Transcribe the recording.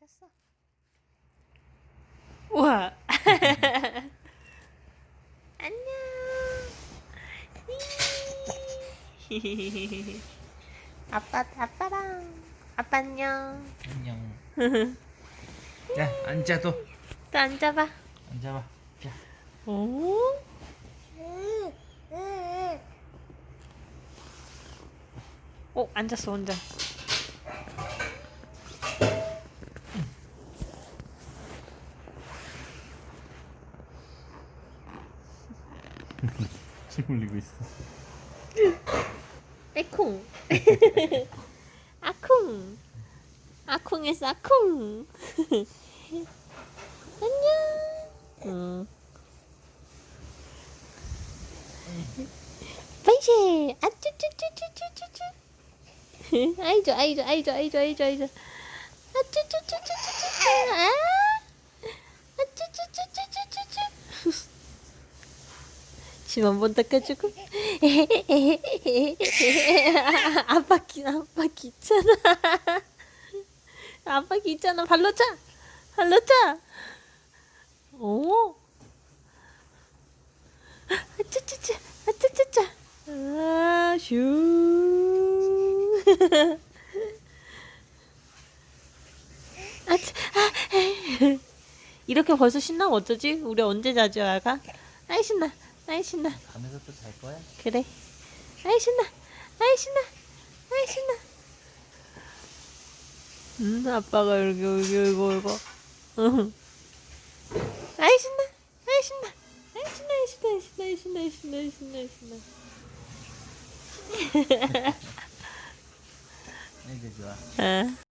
앉았어. 우와. 안녕. 이. 아빠 아빠랑 아빠 안녕. 안녕. 자, 앉아 또. 또 앉아봐. 앉아봐. 자. 오. 오 앉았어 혼자. 침 흘리고 있어. 에콩. 아콩. 아콩에서 아콩. 안녕. 응. 빨리. 아쭈쭈쭈쭈쭈쭈쭈. 아이죠, 아이죠, 아이죠, 아이죠, 아이죠, 아이죠. 아쭈쭈쭈쭈쭈쭈. 아. 집 한번 닦아주고. 아빠 기, 아빠 귀찮아. 아빠 귀찮아. 발로 차. 발로 차. 오. 아차차차. 아차차차. 아, 슈. 아차. 아, 이렇게 벌써 신나면 어쩌지? 우리 언제 자죠, 아가? 아이 신나. 아이 신나. 밤에서 또 잘 거야? 그래. 아이 신나. 아이 신나. 아이 신나. 음, 아빠가 이렇게 울고 울고 울고. 응. 아이 신나. 아이 신나. 아이 신나. 아이 신나. 아이 신나. 아이 신나. 아이 신나. 아이 신나. 아이 신나. 이제 좋아. 아.